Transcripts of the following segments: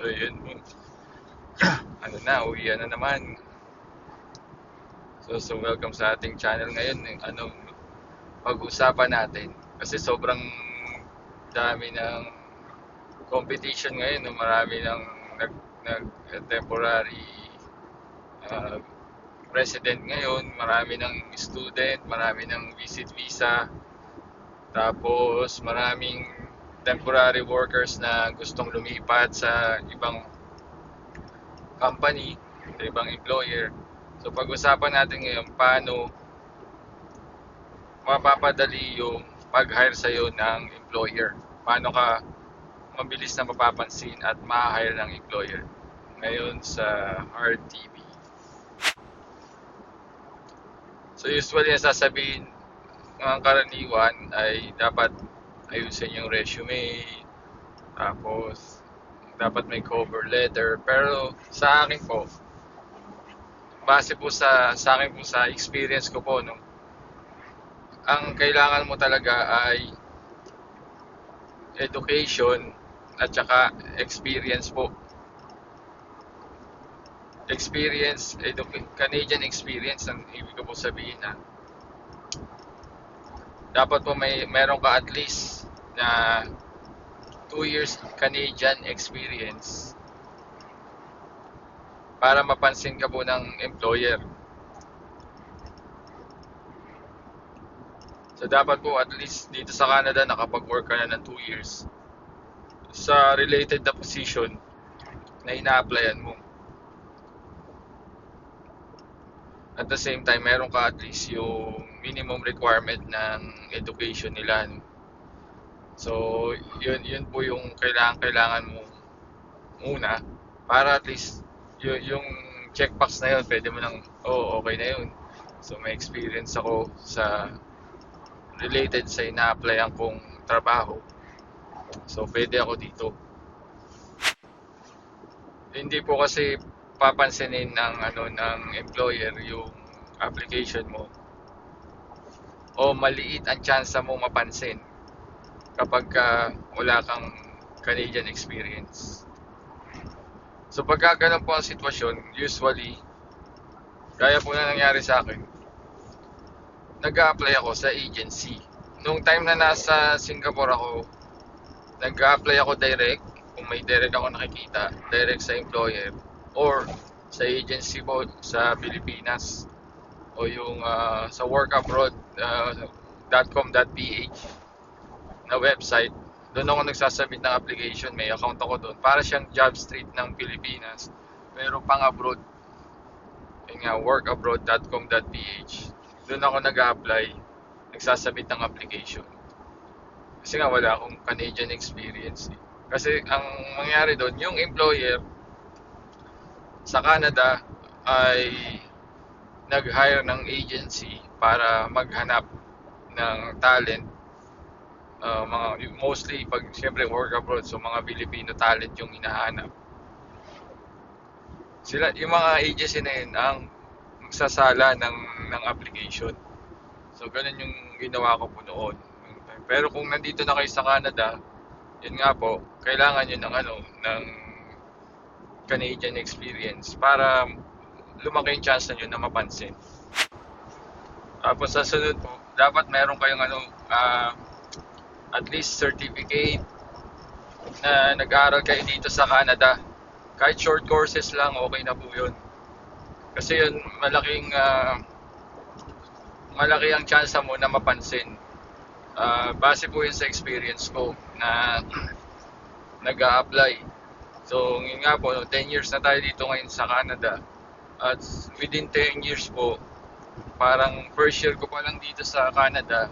So, yun po. ano na, uwi na naman. So, so welcome sa ating channel ngayon. Ano, pag-usapan natin. Kasi sobrang dami ng competition ngayon. No? Marami ng nag, nag temporary uh, resident ngayon. Marami ng student, marami ng visit visa. Tapos maraming temporary workers na gustong lumipat sa ibang company, sa ibang employer. So pag-usapan natin ngayon paano mapapadali yung pag-hire sa iyo ng employer. Paano ka mabilis na mapapansin at ma-hire ng employer. Ngayon sa RTV. So usually ang sasabihin ng karaniwan ay dapat ayusin yung resume, tapos dapat may cover letter. Pero sa akin po, base po sa sa akin po sa experience ko po no, ang kailangan mo talaga ay education at saka experience po. Experience, edu- Canadian experience ang ibig ko po sabihin na dapat po may meron ka at least na 2 years Canadian experience para mapansin ka po ng employer. So dapat po at least dito sa Canada nakapag-work ka na ng 2 years sa related na position na ina-applyan mo. At the same time, meron ka at least yung minimum requirement ng education nila. no? So, yun, yun po yung kailangan, kailangan mo muna para at least yung, yung checkbox na yun, pwede mo nang, oh, okay na yun. So, may experience ako sa related sa ina-applyan kong trabaho. So, pwede ako dito. Hindi po kasi papansinin ng ano ng employer yung application mo. O maliit ang chance mo mapansin kapag ka wala kang Canadian experience. So pagka ganun po ang sitwasyon, usually, gaya po na nangyari sa akin, nag apply ako sa agency. Nung time na nasa Singapore ako, nag apply ako direct, kung may direct ako nakikita, direct sa employer, or sa agency po sa Pilipinas, o yung ah, sa workabroad.com.ph na website, doon ako nagsasubmit ng application, may account ako doon. Para siyang job street ng Pilipinas, pero pang abroad. Yun nga, workabroad.com.ph. Doon ako nag-apply, nagsasubmit ng application. Kasi nga wala akong Canadian experience. eh. Kasi ang mangyari doon, yung employer sa Canada ay nag-hire ng agency para maghanap ng talent. Uh, mga mostly pag siyempre work abroad so mga Filipino talent yung hinahanap. Sila yung mga agency na yun ang magsasala ng ng application. So ganun yung ginawa ko po noon. Pero kung nandito na kayo sa Canada yun nga po kailangan yun ng ano ng Canadian experience para lumaki yung chance nyo na mapansin tapos sa sunod po dapat meron kayong ano ah, at least certificate na nag-aaral kayo dito sa Canada. Kahit short courses lang, okay na po yun. Kasi yun, malaking, ah, malaki ang chance mo na mapansin. Ah, base po yun sa experience ko na nag apply So, yun nga po, 10 years na tayo dito ngayon sa Canada. At within 10 years po, parang first year ko pa lang dito sa Canada,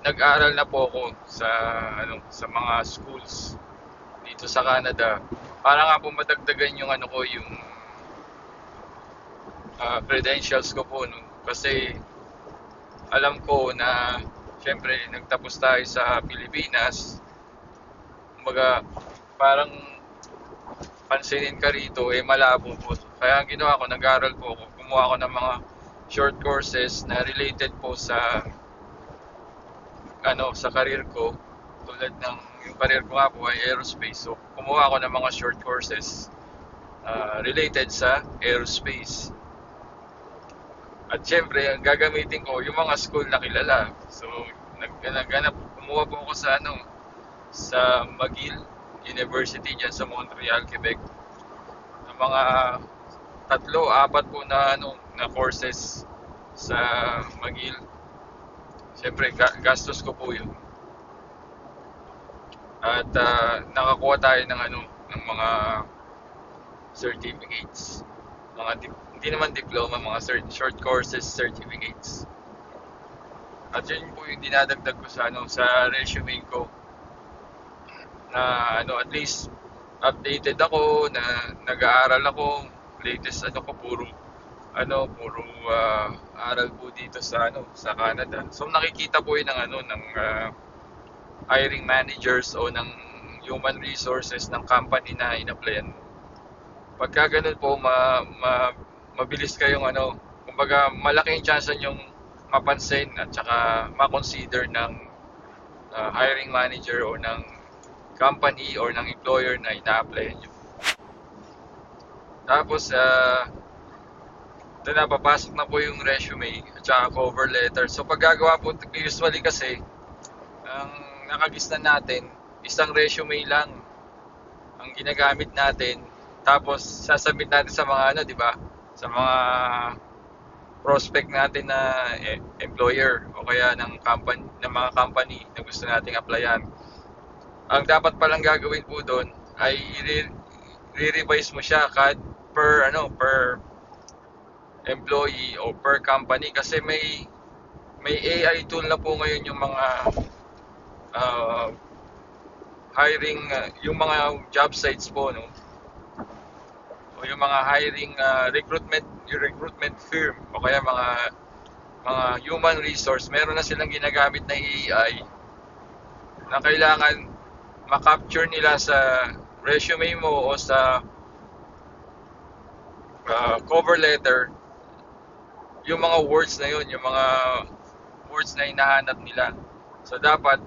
nag-aral na po ako sa ano sa mga schools dito sa Canada. Para nga po madagdagan yung ano ko yung ah, credentials ko po no? Kasi alam ko na syempre nagtapos tayo sa Pilipinas. Kumbaga parang pansinin ka rito eh malabo po kaya ang ginawa ko nag-aral po ako kumuha ako ng mga short courses na related po sa ano sa career ko tulad ng yung career ko nga po ay aerospace. So, kumuha ako ng mga short courses ah, related sa aerospace. At syempre, ang gagamitin ko, yung mga school na kilala. So, nagganap, kumuha po ako sa ano, sa McGill University dyan sa Montreal, Quebec. Ng mga tatlo, apat po na ano, na courses sa McGill. Siyempre, ga- gastos ko po yun. At ah, nakakuha tayo ng ano, ng mga certificates. Mga dip- hindi naman diploma, mga cert- short courses certificates. At yun po yung dinadagdag ko sa ano sa resume ko na ano at least updated ako na nag-aaral ako latest ano ko puro ano puro ah, aral po dito sa ano sa Canada. So nakikita po yun ng ano ng ah, hiring managers o ng human resources ng company na in-applyan mo. Pagka ganun po ma, ma mabilis kayong ano kumbaga malaking chance yung mapansin at saka ma-consider ng ah, hiring manager o ng company or ng employer na ina-apply nyo. Tapos, ah, doon na papasok na po yung resume at saka cover letter. So, pag gagawa po, usually kasi, ang nakagisnan natin, isang resume lang ang ginagamit natin. Tapos, sasabit natin sa mga ano, di ba? Sa mga prospect natin na eh, employer o kaya ng company ng mga company na gusto nating applyan. Ang dapat palang gagawin po doon ay i- re-revise mo siya kad per ano per employee o per company. Kasi may may AI tool na po ngayon yung mga ah, hiring ah, yung mga job sites po no? O yung mga hiring ah, recruitment yung recruitment firm o kaya mga mga human resource. Meron na silang ginagamit na AI na kailangan ma-capture nila sa resume mo o sa ah, cover letter yung mga words na yun, yung mga words na hinahanap nila. So dapat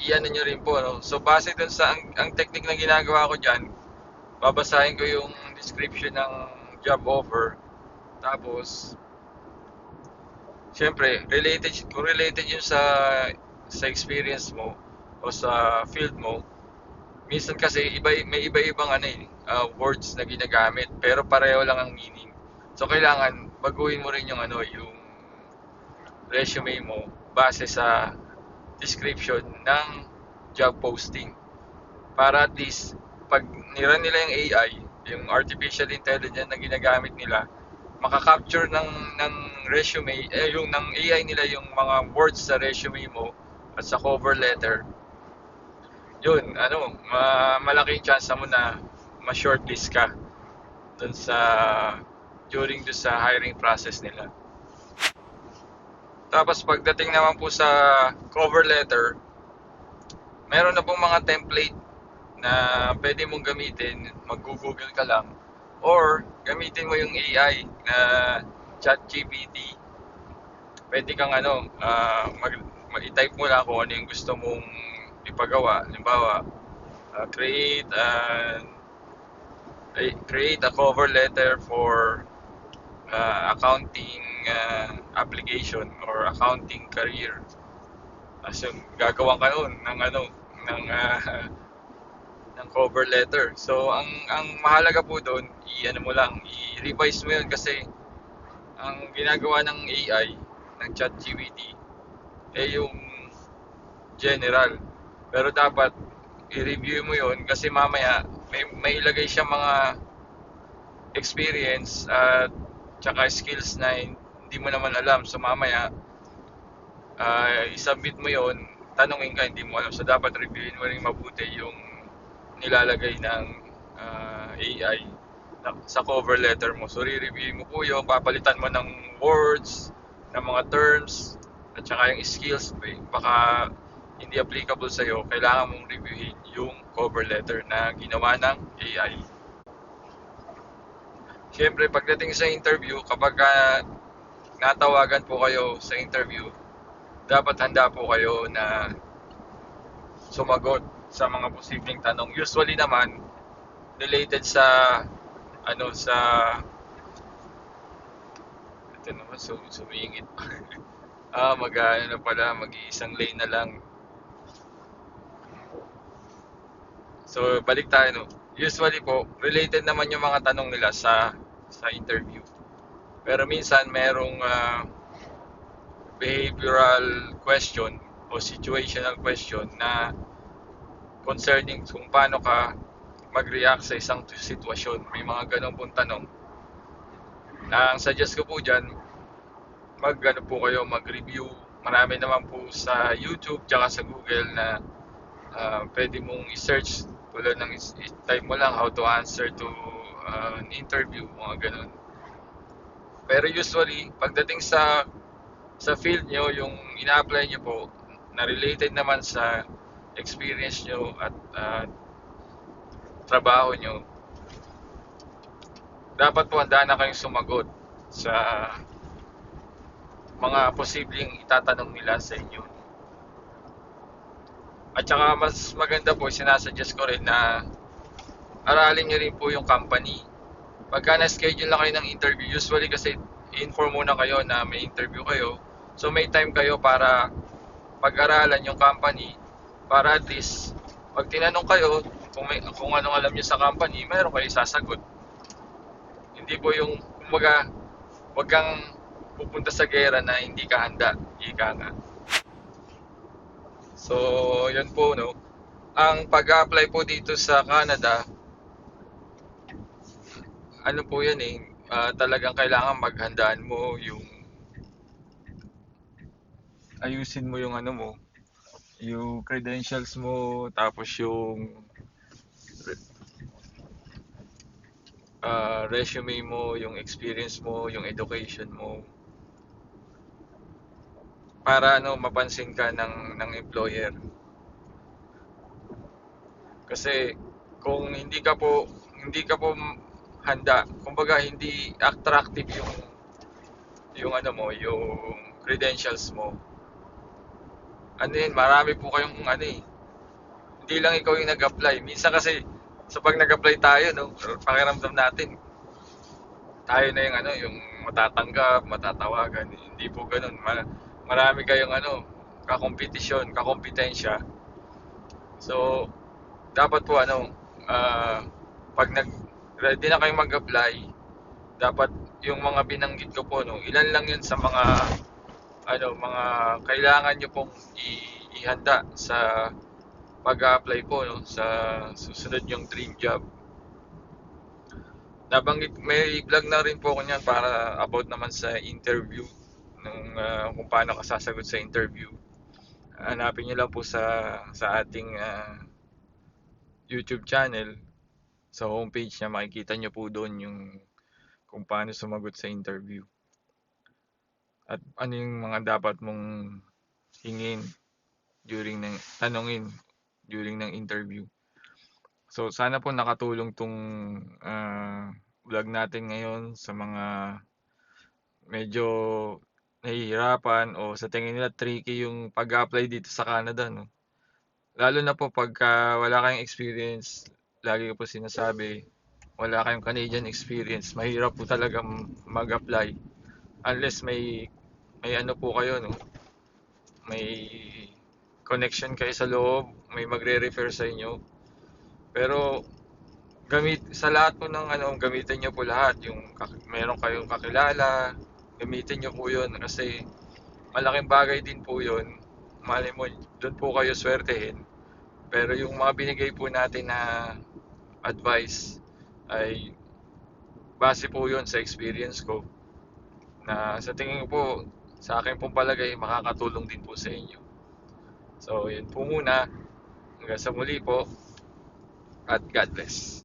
iyan nyo rin po. No? So base dun sa ang, ang technique na ginagawa ko dyan, babasahin ko yung description ng job offer. Tapos, syempre, related, kung related yun sa sa experience mo o sa field mo, minsan kasi iba, may iba-ibang ano eh, uh, words na ginagamit pero pareho lang ang meaning. So kailangan baguhin mo rin yung ano, yung resume mo base sa description ng job posting. Para at least pag nira nila yung AI, yung artificial intelligence na ginagamit nila, makaka-capture ng ng resume, eh yung ng AI nila yung mga words sa resume mo at sa cover letter. Yun, ano, ma malaking chance mo na ma-shortlist ka dun sa during do sa hiring process nila. Tapos pagdating naman po sa cover letter, meron na pong mga template na pwede mong gamitin, mag-google ka lang or gamitin mo yung AI na ChatGPT. Pwede kang ano, ah, mag, mag-type mo lang kung ano yung gusto mong ipagawa. Halimbawa, ah, create an create a cover letter for uh, accounting uh, application or accounting career. As yung gagawan ka nun ng ano ng uh, ng cover letter. So ang ang mahalaga po doon, i-ano mo lang, i-revise mo 'yun kasi ang ginagawa ng AI ng ChatGPT eh yung general. Pero dapat i-review mo 'yun kasi mamaya may may ilagay siya mga experience at tsaka skills na hindi mo naman alam. So mamaya, uh, isubmit mo yon tanungin ka, hindi mo alam. So dapat reviewin mo rin mabuti yung nilalagay ng uh, AI sa cover letter mo. So re-review mo po yung papalitan mo ng words, ng mga terms, at saka yung skills, baka hindi applicable sa'yo, kailangan mong reviewin yung cover letter na ginawa ng AI. Siyempre, pagdating sa interview, kapag uh, natawagan po kayo sa interview, dapat handa po kayo na sumagot sa mga posibleng tanong. Usually naman related sa ano sa ito naman so, sumingit ah mag ano pala mag iisang lane na lang so balik tayo no usually po related naman yung mga tanong nila sa sa interview pero minsan merong ah, behavioral question o situational question na concerning kung paano ka mag-react sa isang sitwasyon. May mga ganong pong tanong. Na ang suggest ko po dyan, mag ano po kayo, mag-review. Marami naman po sa YouTube tsaka sa Google na ah, pwede mong i-search tulad ng type mo lang how to answer to ah, an interview, mga ganon. Pero usually, pagdating sa sa field nyo, yung ina-apply nyo po, na related naman sa experience nyo at ah, trabaho nyo, dapat po handa na kayong sumagot sa mga posibleng itatanong nila sa inyo. At saka mas maganda po, sinasuggest ko rin na aralin nyo rin po yung company. Pagka na-schedule na kayo ng interview, usually kasi inform muna kayo na may interview kayo. So may time kayo para pag-aralan yung company para at least pag tinanong kayo kung, may, kung anong alam nyo sa company, meron kayo sasagot. Hindi po yung, kumbaga, wag kang pupunta sa gera na hindi ka handa. Ika nga. So, yun po, no. Ang pag-apply po dito sa Canada, ano po yan eh, ah, talagang kailangan maghandaan mo yung ayusin mo yung ano mo, yung credentials mo, tapos yung ah, resume mo, yung experience mo, yung education mo para ano mapansin ka ng ng employer. Kasi kung hindi ka po hindi ka po handa, kumbaga hindi attractive yung yung ano mo, yung credentials mo. Ano yun, marami po kayong ano eh. Hindi lang ikaw yung nag-apply. Minsan kasi sa pag nag-apply tayo, no, pakiramdam natin, tayo na yung ano, yung matatanggap, matatawagan. Hindi po ganun. Ma- Marami kayong ano, kakompetisyon, kakompetensya. So, dapat po ano, ah, pag nag ready na kayong mag-apply, dapat yung mga binanggit ko po no, ilan lang 'yun sa mga ano, mga kailangan nyo pong ihanda sa pag-apply po no, sa susunod yung dream job. Nabanggit, may vlog na rin po ako niyan para about naman sa interview nung ah, kung paano ka sasagot sa interview. Hanapin niyo lang po sa sa ating ah, YouTube channel. Sa homepage niya makikita niyo po doon yung kung paano sumagot sa interview. At ano yung mga dapat mong hingin during ng tanungin during ng interview. So sana po nakatulong tong ah, vlog natin ngayon sa mga medyo nahihirapan o sa tingin nila tricky yung pag-apply dito sa Canada, no? Lalo na po pagka wala kayong experience, lagi ko po sinasabi, wala kayong Canadian experience, mahirap po talaga mag-apply unless may may ano po kayo, no? May connection kayo sa loob, may magre-refer sa inyo. Pero gamit sa lahat po ng ano, gamitin niyo po lahat yung meron kayong kakilala, gamitin nyo po yun kasi malaking bagay din po yun. Mali mo, doon po kayo swertehin. Pero yung mga binigay po natin na advice ay base po yun sa experience ko na sa tingin ko po sa akin pong palagay makakatulong din po sa inyo. So yun po muna. Hanggang sa muli po at God bless.